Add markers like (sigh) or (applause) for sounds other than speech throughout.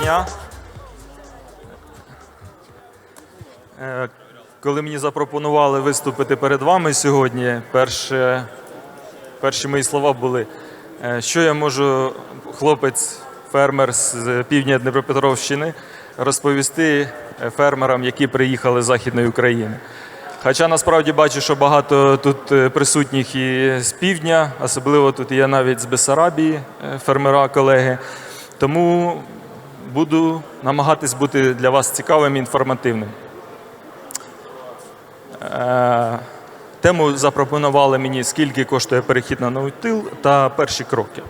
Дня. Е, Коли мені запропонували виступити перед вами сьогодні, перше, перші мої слова були, е, що я можу, хлопець, фермер з півдня Дніпропетровщини, розповісти е, фермерам, які приїхали з Західної України. Хоча насправді бачу, що багато тут присутніх і з півдня, особливо тут є навіть з Бессарабії е, фермера, колеги. Тому буду намагатись бути для вас цікавим і інформативним. Е, Тему запропонували мені, скільки коштує перехід на ноутил та перші кроки.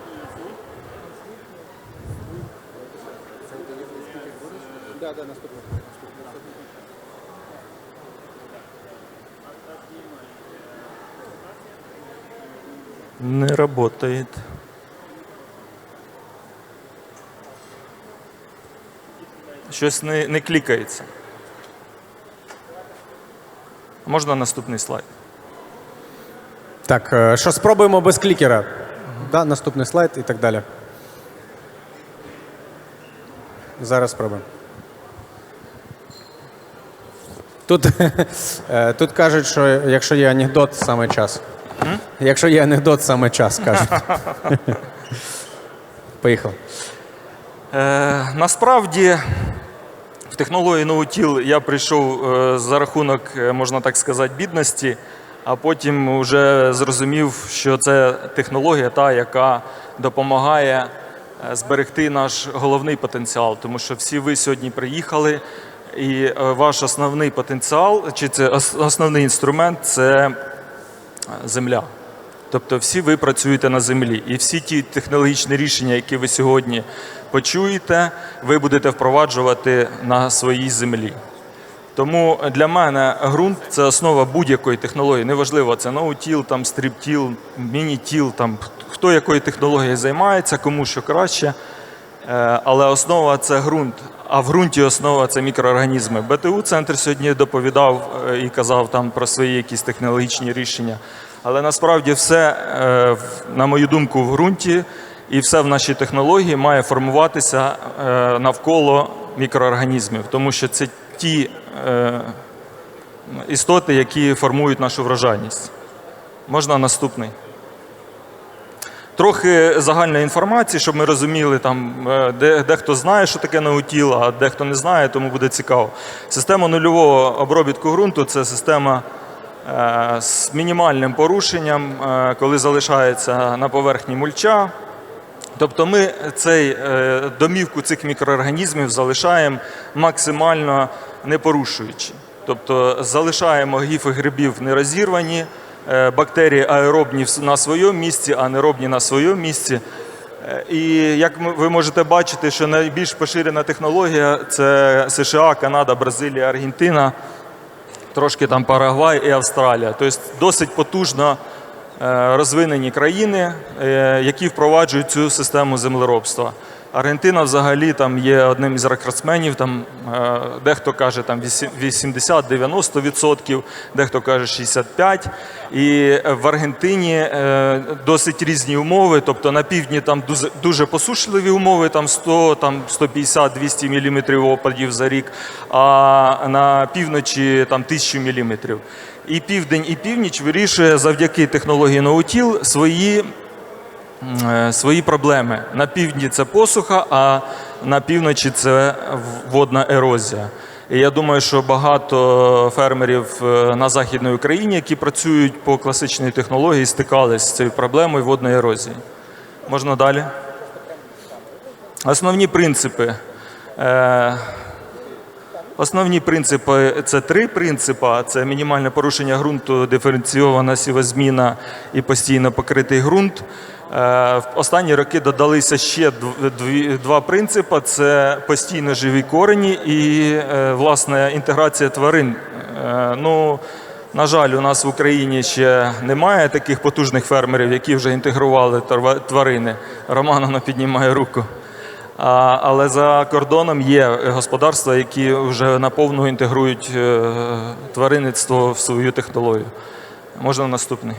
Не работает. Щось не, не клікається. Можна наступний слайд? Так, е, що спробуємо без клікера? Да, наступний слайд і так далі. Зараз спробуємо. Тут, (laughs) е, тут кажуть, що якщо є анекдот, саме час. Якщо є анекдот, саме час, кажуть. (laughs) Поїхали. Е, насправді технології ноутіл я прийшов е, за рахунок, е, можна так сказати, бідності, а потім вже зрозумів, що це технологія та, яка допомагає е, зберегти наш головний потенціал. Тому що всі ви сьогодні приїхали, і ваш основний потенціал, чи це основний інструмент це земля. Тобто всі ви працюєте на землі, і всі ті технологічні рішення, які ви сьогодні почуєте, ви будете впроваджувати на своїй землі. Тому для мене ґрунт це основа будь-якої технології. Неважливо, це ноутіл, там стріптіл, мінітіл, там хто якою технологією займається, кому що краще. Е, Але основа це ґрунт. А в ґрунті основа це мікроорганізми. БТУ центр сьогодні доповідав е, і казав там про свої якісь технологічні рішення. Але насправді все, е, на мою думку, в ґрунті і все в нашій технології має формуватися е, навколо мікроорганізмів, тому що це ті е, істоти, які формують нашу врожайність. Можна наступний. Трохи загальної інформації, щоб ми розуміли, там, е, де, дехто знає, що таке наутіл, а дехто не знає, тому буде цікаво. Система нульового обробітку ґрунту це система з мінімальним порушенням, коли залишається на поверхні мульча. Тобто ми цей, е, домівку цих мікроорганізмів залишаємо максимально не порушуючи. Тобто залишаємо гіфи грибів не розірвані, е, бактерії аеробні на своєму місці, анаеробні на своєму місці. Е, І як ви можете бачити, що найбільш поширена технологія це США, Канада, Бразилія, Аргентина, трошки там Парагвай і Австралія. Тобто досить потужно розвинені країни, е, які впроваджують цю систему землеробства. Аргентина взагалі там є одним із рекордсменів, там е, дехто каже там 80-90%, дехто каже 65%. І в Аргентині е, досить різні умови, тобто на півдні там дуже, посушливі умови, там 100, там 150-200 мм опадів за рік, а на півночі там 1000 мм. І південь, і північ вирішує завдяки технології ноутіл свої е, свої проблеми. На півдні це посуха, а на півночі це водна ерозія. І я думаю, що багато фермерів е, на Західній Україні, які працюють по класичній технології, стикалися з цією проблемою водної ерозії. Можна далі? Основні принципи. Основні принципи це три принципи: це мінімальне порушення ґрунту, диференційована сівозміна і постійно покритий ґрунт. Е, В останні роки додалися ще два принципи: це постійно живі корені і е, власне інтеграція тварин. Е, Ну, на жаль, у нас в Україні ще немає таких потужних фермерів, які вже інтегрували тварини. Романовна піднімає руку. Але за кордоном є господарства, які вже наповну інтегрують е, тваринництво в свою технологію. Можна наступний.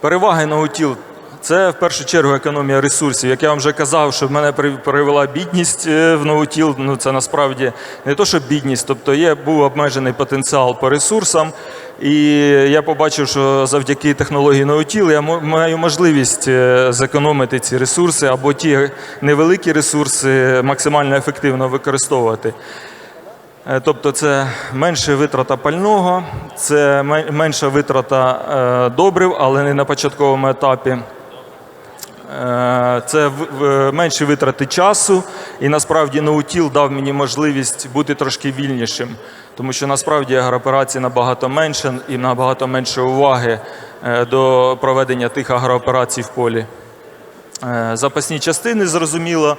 Переваги наутіл Це в першу чергу економія ресурсів. Як я вам вже казав, що в мене привела бідність е, в Ноутіл, ну це насправді не то, що бідність, тобто є був обмежений потенціал по ресурсам. І я побачив, що завдяки технології Ноутіл я маю можливість е, зекономити ці ресурси або ті невеликі ресурси максимально ефективно використовувати. Е, Тобто це менша витрата пального, це менша витрата е, добрив, але не на початковому етапі. Е, Це менші витрати часу, і насправді ноутіл дав мені можливість бути трошки вільнішим, тому що насправді агрооперацій набагато менше і набагато менше уваги е, до проведення тих агрооперацій в полі. Е, Запасні частини, зрозуміло,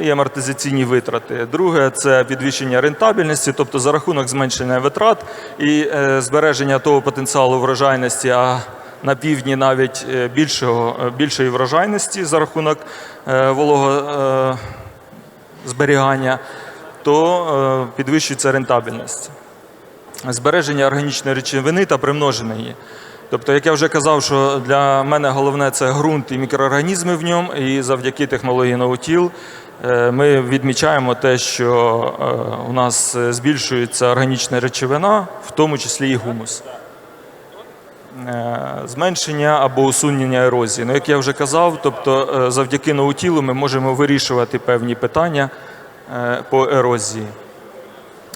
і амортизаційні витрати. Друге це підвищення рентабельності, тобто за рахунок зменшення витрат і збереження того потенціалу врожайності, а на півдні навіть е, більшого, е, більшої врожайності за рахунок е, волого зберігання, то підвищується рентабельність збереження органічної речовини та примноження її. Тобто, як я вже казав, що для мене головне це ґрунт і мікроорганізми в ньому, і завдяки технології Ноутіл ми відмічаємо те, що у нас збільшується органічна речовина, в тому числі і гумус. Е, Зменшення або усунення ерозії. Ну, як я вже казав, тобто е, завдяки ноутілу ми можемо вирішувати певні питання е, по ерозії.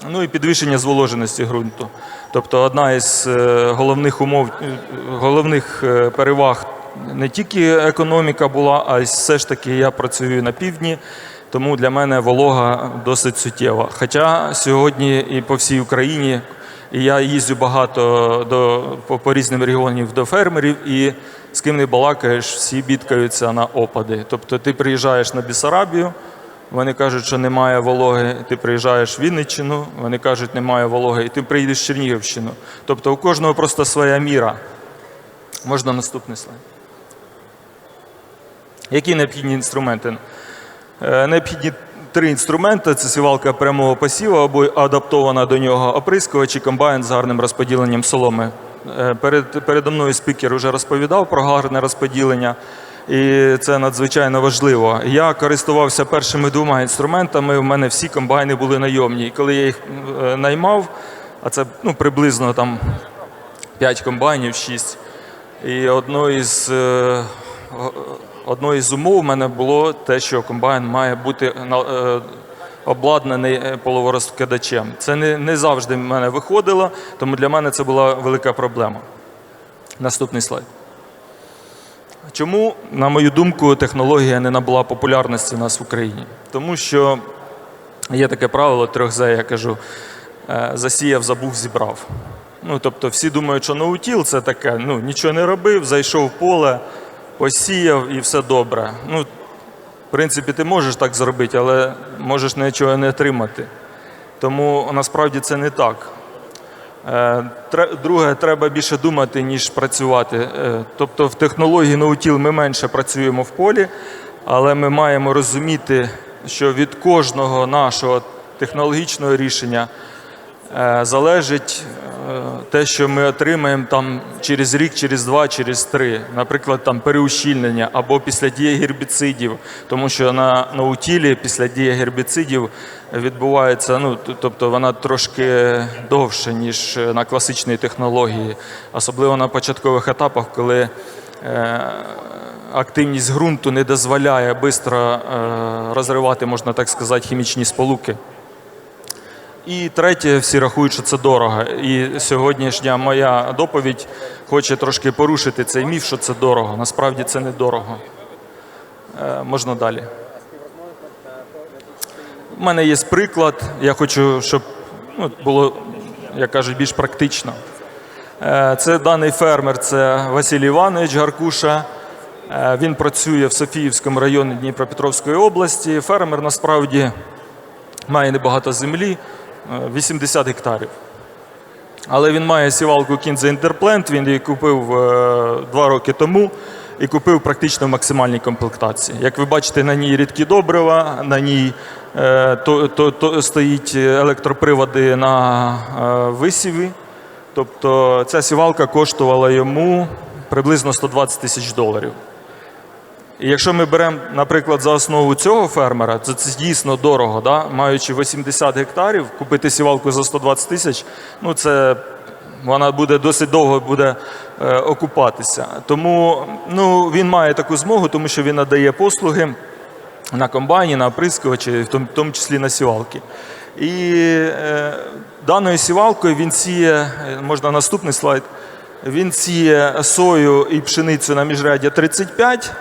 Ну і підвищення зволоженості ґрунту. Тобто одна із головних умов, головних переваг не тільки економіка була, а й все ж таки я працюю на півдні, тому для мене волога досить суттєва. Хоча сьогодні і по всій Україні, і я їздю багато до, по, по різним регіонам до фермерів, і з ким не балакаєш, всі бідкаються на опади. Тобто ти приїжджаєш на Бісарабію, вони кажуть, що немає вологи, ти приїжджаєш в Вінниччину, вони кажуть, немає вологи, і ти приїдеш в Чернігівщину. Тобто у кожного просто своя міра. Можна наступний слайд. Які необхідні інструменти? Е, Необхідні три інструменти: це сівалка прямого посіву або адаптована до нього оприскувач і комбайн з гарним розподіленням соломи. Е, Перед, передо мною спікер вже розповідав про гарне розподілення, і це надзвичайно важливо. Я користувався першими двома інструментами. У мене всі комбайни були найомні. І коли я їх е, наймав, а це ну, приблизно там 5 комбайнів, 6. І одною із, е, одною із умов у мене було те, що комбайн має бути е, обладнаний е, половорозкидачем. Це не, не завжди в мене виходило, тому для мене це була велика проблема. Наступний слайд. Чому, на мою думку, технологія не набула популярності у нас в Україні? Тому що є таке правило 3З, я кажу, е, засіяв, забув, зібрав. Ну, тобто всі думають, що ноутіл це таке, ну, нічого не робив, зайшов в поле, посіяв і все добре. Ну, в принципі, ти можеш так зробити, але можеш нічого не отримати. Тому насправді це не так. Е, Друге, треба більше думати, ніж працювати. Е, Тобто в технології ноутіл ми менше працюємо в полі, але ми маємо розуміти, що від кожного нашого технологічного рішення е, залежить те, що ми отримаємо там через рік, через два, через три, наприклад, там переущільнення або після дії гербіцидів, тому що на ноутілі після дії гербіцидів відбувається, ну тобто вона трошки довше, ніж на класичній технології, особливо на початкових етапах, коли е, активність ґрунту не дозволяє швидко розривати, можна так сказати, хімічні сполуки. І третє, всі рахують, що це дорого. І сьогоднішня моя доповідь хоче трошки порушити цей міф, що це дорого. Насправді це не дорого. Е, можна далі. У мене є приклад. Я хочу, щоб ну, було, як кажуть, більш практично. Е, Це даний фермер, це Василій Іванович Гаркуша. Е, Він працює в Софіївському районі Дніпропетровської області. Фермер насправді має небагато землі, 80 гектарів. Але він має сівалку Кінза Інтерплент, він її купив е, два роки тому і купив практично в максимальній комплектації. Як ви бачите, на ній рідкі добрива, на ній е, то, то, то стоїть електроприводи на е, висіві. Тобто ця сівалка коштувала йому приблизно 120 тисяч доларів. І якщо ми беремо, наприклад, за основу цього фермера, то це дійсно дорого, да? маючи 80 гектарів, купити сівалку за 120 тисяч, ну це вона буде досить довго буде е, окупатися. Тому ну, він має таку змогу, тому що він надає послуги на комбайні, на оприскувачі, в тому, в тому числі на сівалки. І е, даною сівалкою він сіє, е, можна наступний слайд, він сіє сою і пшеницю на міжряддя 35,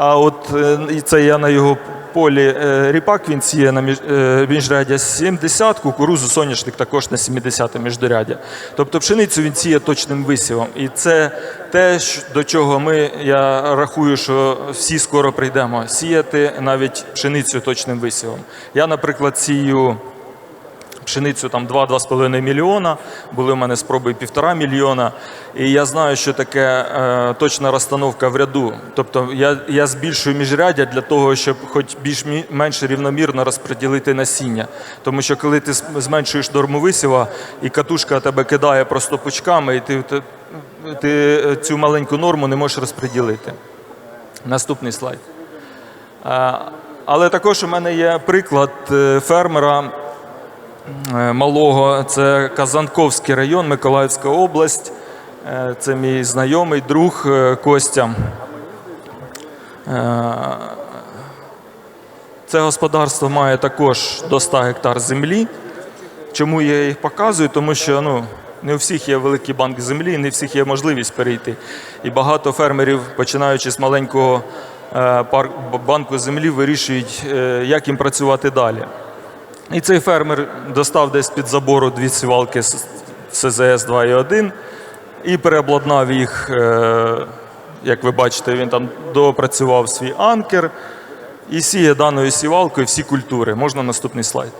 а от е, це я на його полі е, ріпак він сіє на е, міжряддя 70, кукурузу, соняшник також на 70 міждоряддя. Тобто пшеницю він сіє точним висівом. І це те, до чого ми, я рахую, що всі скоро прийдемо, сіяти навіть пшеницю точним висівом. Я, наприклад, сію пшеницю там 2-2,5 мільйона, були в мене спроби півтора мільйона. І я знаю, що таке е, точна розстановка в ряду. Тобто я, я збільшую міжряддя для того, щоб хоч більш-менш рівномірно розподілити насіння. Тому що коли ти зменшуєш норму висіва і катушка тебе кидає просто пучками, і ти, ти, ти цю маленьку норму не можеш розподілити. Наступний слайд. Е, Але також у мене є приклад е, фермера е, малого. Це Казанковський район, Миколаївська область. Е, Це мій знайомий друг е, Костя. Е, Це господарство має також до 100 гектар землі. Чому я їх показую? Тому що ну, не у всіх є великий банк землі, не у всіх є можливість перейти. І багато фермерів, починаючи з маленького е, банку землі, вирішують, е, як їм працювати далі. І цей фермер достав десь під забору дві сівалки СЗС 2.1 і переобладнав їх, е, як ви бачите, він там доопрацював свій анкер і сіє даною сівалкою всі культури. Можна наступний слайд.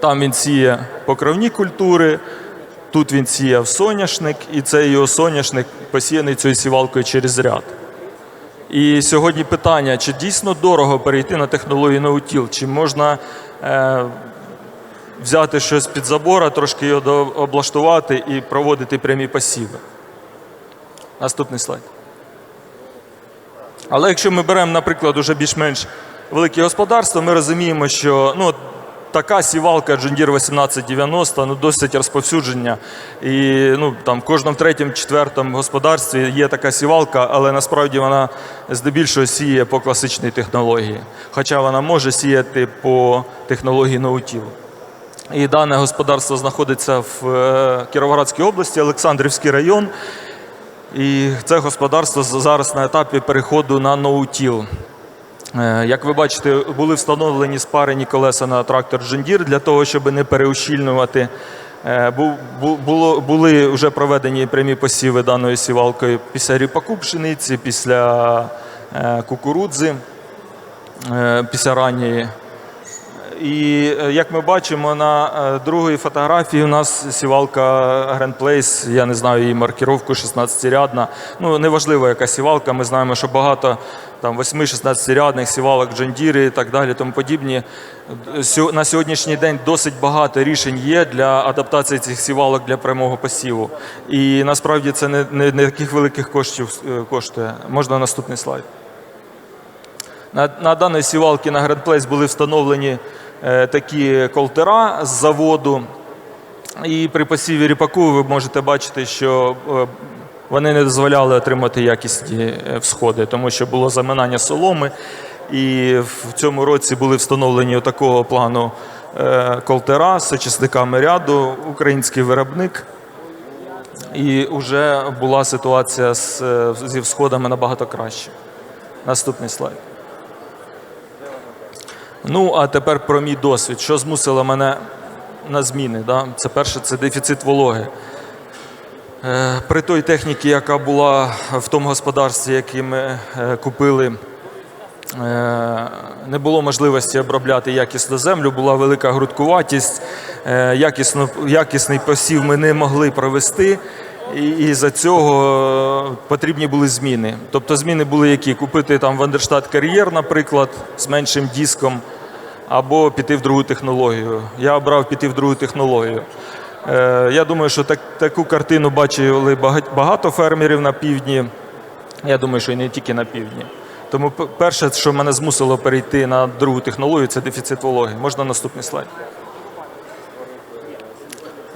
Там він сіє покровні культури, тут він сіяв соняшник, і цей його соняшник посіяний цією сівалкою через ряд. І сьогодні питання, чи дійсно дорого перейти на технологію ноутіл, чи можна е, взяти щось під забора, трошки його облаштувати і проводити прямі посіви. Наступний слайд. Але якщо ми беремо, наприклад, уже більш-менш великі господарства, ми розуміємо, що ну, така сівалка Deere 1890 ну, досить розповсюдження. І ну, там, в кожному третьому, четвертому господарстві є така сівалка, але насправді вона здебільшого сіє по класичній технології. Хоча вона може сіяти по технології ноутіл. І дане господарство знаходиться в е, Кіровоградській області, Олександрівський район. І це господарство зараз на етапі переходу на ноутіл. Е, Як ви бачите, були встановлені спарені колеса на трактор Deere для того, щоб не переущільнювати. Е, були вже проведені прямі посіви даною сівалкою після ріпаку пшениці, після е, кукурудзи, після ранньої. І як ми бачимо на другій фотографії, у нас сівалка Grand Place, я не знаю її маркіровку 16-рядна. Ну, неважливо, яка сівалка. Ми знаємо, що багато там 8-16-рядних сівалок John Deere і так далі, тому подібні. На сьогоднішній день досить багато рішень є для адаптації цих сівалок для прямого посіву. І насправді це не, не, не таких великих коштів е, коштує. Можна наступний слайд. На, на даній сівалці на Place були встановлені е, такі колтера з заводу. І при посіві ріпаку ви можете бачити, що е, вони не дозволяли отримати якісні е, всходи, тому що було заминання соломи. І в цьому році були встановлені такого плану е, колтера з очисниками ряду, український виробник. І вже була ситуація з, е, зі всходами набагато краще. Наступний слайд. Ну, а тепер про мій досвід. Що змусило мене на зміни? Да? Це перше, це дефіцит вологи. Е, При той техніці, яка була в тому господарстві, яке ми е, купили, е, не було можливості обробляти якісно землю, була велика грудкуватість, якісно, якісний посів ми не могли провести. І, за цього потрібні були зміни. Тобто зміни були які? Купити там Вандерштат кар'єр, наприклад, з меншим диском, або піти в другу технологію. Я обрав піти в другу технологію. Е, Я думаю, що так, таку картину бачили багато фермерів на півдні Я думаю, що і не тільки на півдні. Тому перше, що мене змусило перейти на другу технологію, це дефіцит вологи. Можна наступний слайд.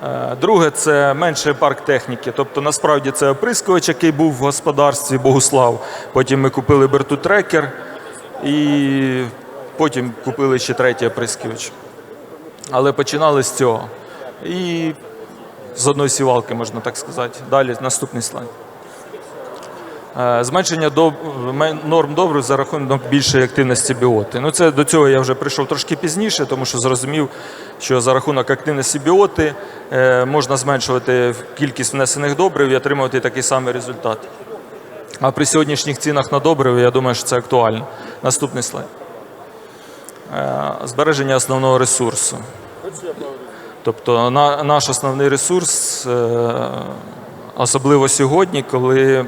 Е, Друге, це менший парк техніки. Тобто, насправді це оприскувач, який був в господарстві Богуслав. Потім ми купили Берту трекер і потім купили ще третій оприскувач. Але починали з цього. І з одної сівалки, можна так сказати. Далі наступний слайд. Е, Зменшення доб- норм добрив за рахунок більшої активності біоти. Ну, це до цього я вже прийшов трошки пізніше, тому що зрозумів, що за рахунок активності біоти е, можна зменшувати кількість внесених добрив і отримувати такий самий результат. А при сьогоднішніх цінах на добриви, я думаю, що це актуально. Наступний слайд. Е, Збереження основного ресурсу. Тобто на, наш основний ресурс, е, особливо сьогодні, коли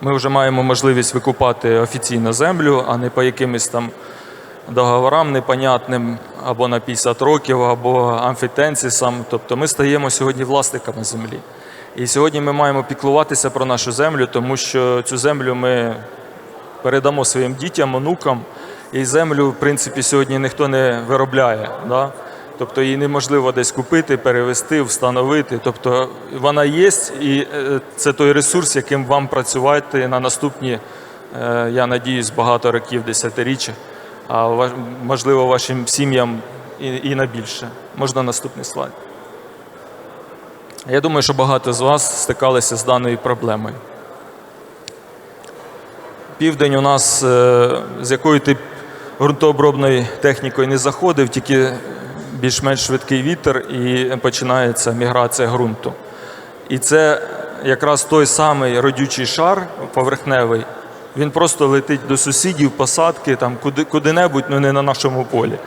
ми вже маємо можливість викупати офіційно землю, а не по якимось там договорам непонятним або на 50 років, або амфітенсісам. Тобто ми стаємо сьогодні власниками землі. І сьогодні ми маємо піклуватися про нашу землю, тому що цю землю ми передамо своїм дітям, онукам. І землю, в принципі, сьогодні ніхто не виробляє. Да? Тобто її неможливо десь купити, перевести, встановити. Тобто вона є, і е, це той ресурс, яким вам працювати на наступні, е, я надіюсь, багато років, десятиріччя, а можливо вашим сім'ям і, на більше. Можна наступний слайд. Я думаю, що багато з вас стикалися з даною проблемою. Південь у нас е, з якою ти ґрунтообробною технікою не заходив, тільки більш-менш швидкий вітер і починається міграція ґрунту. І це якраз той самий родючий шар поверхневий. Він просто летить до сусідів, посадки, там, куди, куди-небудь, ну не на нашому полі.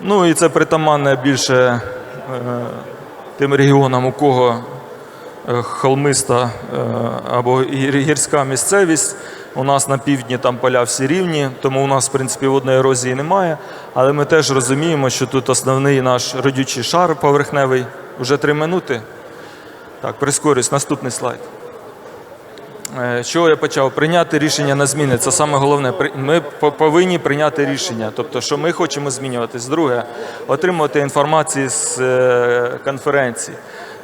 Ну і це притаманне більше е, тим регіонам, у кого е, холмиста е, або гірська місцевість. У нас на півдні там поля всі рівні, тому у нас, в принципі, водної ерозії немає. Але ми теж розуміємо, що тут основний наш родючий шар поверхневий. Уже три минути. Так, прискорюсь. Наступний слайд. Е, З чого я почав? Прийняти рішення на зміни. Це саме головне. Ми повинні прийняти рішення. Тобто, що ми хочемо змінюватись. Друге, отримувати інформацію з е, конференції.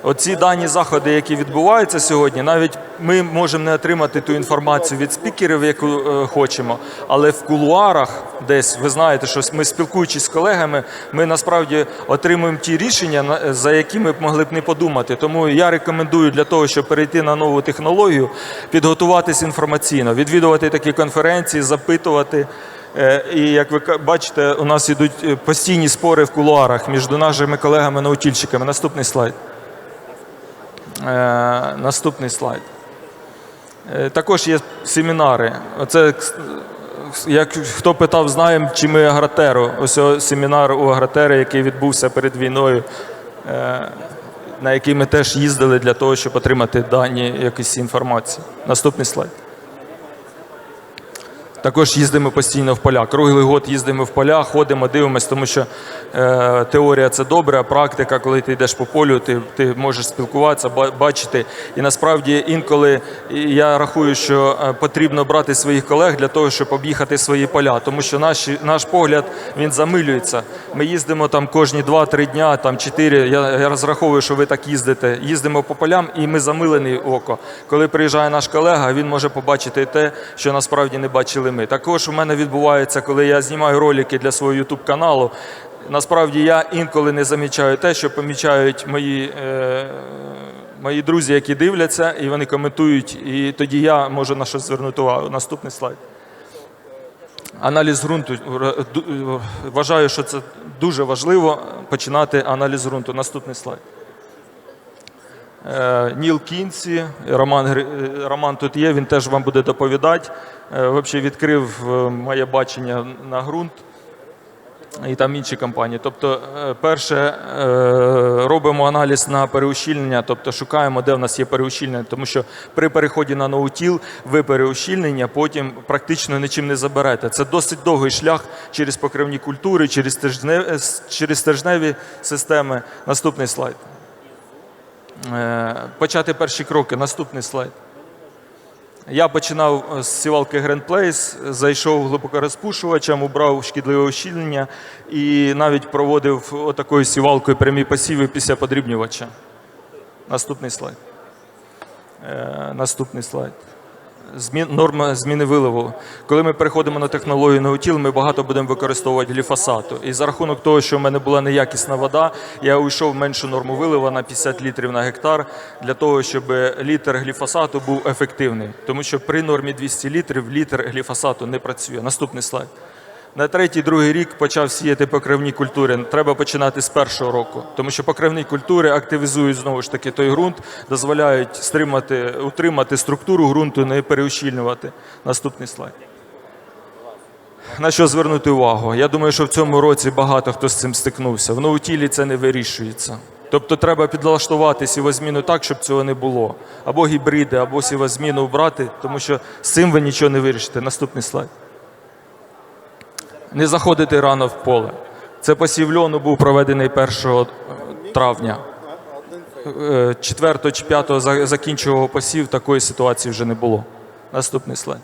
Оці дані заходи, які відбуваються сьогодні, навіть ми можемо не отримати ту інформацію від спікерів, яку е, хочемо, але в кулуарах, десь ви знаєте, що ми спілкуючись з колегами, ми насправді отримуємо ті рішення, за які ми б могли б не подумати. Тому я рекомендую для того, щоб перейти на нову технологію, підготуватись інформаційно, відвідувати такі конференції, запитувати. Е, І як ви бачите, у нас ідуть е, постійні спори в кулуарах між нашими колегами-наутільщиками. Наступний слайд. Е, Наступний слайд. Е, Також є семінари. Оце, як хто питав, знаємо, чи ми агротеру. Ось семінар у Агратери, який відбувся перед війною, е, на який ми теж їздили для того, щоб отримати дані якісь інформації. Наступний слайд. Також їздимо постійно в поля. Круглий год їздимо в поля, ходимо, дивимося, тому що е, теорія це добре, а практика, коли ти йдеш по полю, ти, ти можеш спілкуватися, бачити. І насправді інколи я рахую, що е, потрібно брати своїх колег для того, щоб об'їхати свої поля, тому що наш, наш погляд він замилюється. Ми їздимо там кожні 2-3 дня, там 4, я, я розраховую, що ви так їздите. Їздимо по полям, і ми замилені око. Коли приїжджає наш колега, він може побачити те, що насправді не бачили ми. Також у мене відбувається, коли я знімаю ролики для свого YouTube каналу. Насправді я інколи не замічаю те, що помічають мої, е, мої друзі, які дивляться, і вони коментують, і тоді я можу на щось звернути увагу. Наступний слайд. Аналіз ґрунту. Вважаю, що це дуже важливо починати аналіз ґрунту. Наступний слайд. Е, Ніл Кінсі, Роман, е, Роман тут є, він теж вам буде доповідати. Е, Взагалі відкрив моє бачення на ґрунт і там інші компанії. Тобто, перше, робимо аналіз на переущільнення, тобто шукаємо, де в нас є переущільнення, тому що при переході на ноутіл ви переущільнення потім практично нічим не заберете. Це досить довгий шлях через покривні культури, через стержневі, через стержневі системи. Наступний слайд. Е, Почати перші кроки. Наступний слайд. Я починав з сівалки Grand Place, зайшов глибокорозпушувачем, убрав шкідливе ущільнення і навіть проводив отакою сівалкою прямі посіви після подрібнювача. Наступний слайд. Е, наступний слайд. Змін, норма зміни виливу. Коли ми переходимо на технологію наутіл, ми багато будемо використовувати гліфосату. І за рахунок того, що в мене була неякісна вода, я уйшов в меншу норму вилива на 50 літрів на гектар для того, щоб літр гліфосату був ефективний. Тому що при нормі 200 літрів літр гліфосату не працює. Наступний слайд. На третій, другий рік почав сіяти покривні культури. Треба починати з першого року, тому що покривні культури активізують знову ж таки той ґрунт, дозволяють стримати, утримати структуру ґрунту, не переущільнювати. Наступний слайд. На що звернути увагу? Я думаю, що в цьому році багато хто з цим стикнувся. В ноутілі це не вирішується. Тобто треба підлаштувати сівозміну так, щоб цього не було. Або гібриди, або сівозміну вбрати, тому що з цим ви нічого не вирішите. Наступний слайд не заходити рано в поле. Це посів льону був проведений 1 травня. 4 чи 5 закінчував посів, такої ситуації вже не було. Наступний слайд.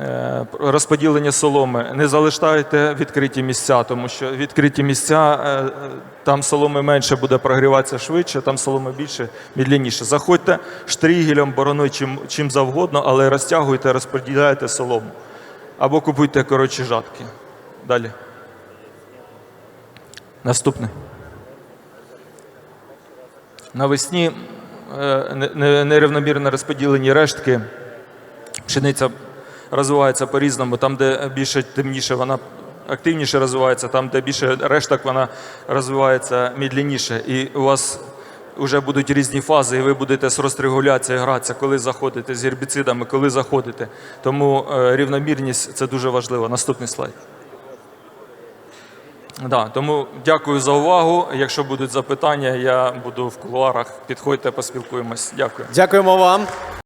Е, Розподілення соломи. Не залишайте відкриті місця, тому що відкриті місця, е, е, там соломи менше буде прогріватися швидше, там соломи більше, медленніше. Заходьте штрігелем, бороною, чим, чим завгодно, але розтягуйте, розподіляйте солому. Або купуйте коротші жатки. Далі. Наступне. Навесні е, не- не- нерівномірно розподілені рештки. Пшениця розвивається по-різному. Там, де більше темніше, вона активніше розвивається, там, де більше решток, вона розвивається медленніше. І у вас вже будуть різні фази, і ви будете з розрегуляцією гратися, коли заходите з гербіцидами, коли заходите. Тому е, рівномірність це дуже важливо. Наступний слайд. Да, тому дякую за увагу. Якщо будуть запитання, я буду в кулуарах. Підходьте, поспілкуємось. Дякую. Дякуємо вам.